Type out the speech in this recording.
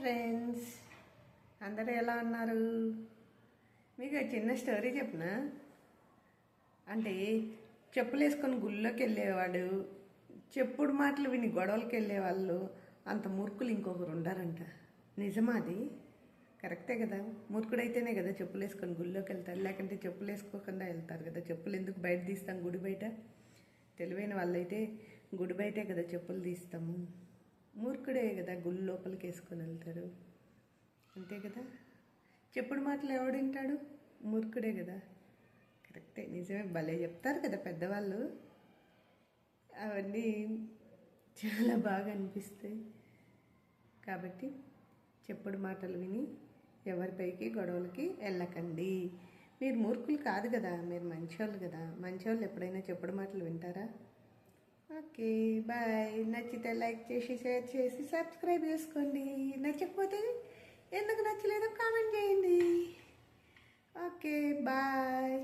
Friends అందరూ ఎలా ఉన్నారు? మీకు చిన్న స్టోరీ చెప్పిన? అంటే చెప్పులు వేసుకొని గుళ్ళోకి వెళ్ళేవాడు చెప్పుడు మాటలు విని గొడవలకి వెళ్ళేవాళ్ళు అంత మూర్ఖులు ఇంకొకరు ఉండారంట. నిజమా అది? కరెక్టే కదా. మూర్ఖుడైతేనే కదా చెప్పులు వేసుకొని గుళ్ళోకి వెళ్తారు లేకంటే చెప్పులు వేసుకోకుండా వెళ్తారు కదా. చెప్పులు ఎందుకు బయట తీస్తాం గుడి బయట? తెలివైన వాళ్ళైతే గుడి బయటే కదా చెప్పులు తీస్తాము. మూర్ఖుడే కదా గుళ్ళు లోపలికి వేసుకొని వెళ్తారు అంతే కదా? చెప్పుడు మాటలు ఎవడింటాడు మూర్ఖుడే కదా. కరెక్టే నిజమే. భలే చెప్తారు కదా పెద్దవాళ్ళు. అవన్నీ చాలా బాగా అనిపిస్తాయి. కాబట్టి చెప్పుడు మాటలు విని ఎవరిపైకి గొడవలకి వెళ్ళకండి. మీరు మూర్ఖులు కాదు కదా మీరు మంచోళ్ళు కదా. మంచోళ్ళు ఎప్పుడైనా చెప్పుడు మాటలు వింటారా? Okay bye. నచ్చితే లైక్ చేసి షేర్ చేసి సబ్స్క్రైబ్ చేసుకోండి. నచ్చకపోతే ఎందుకు నచ్చలేదో కామెంట్ చేయండి. Okay bye.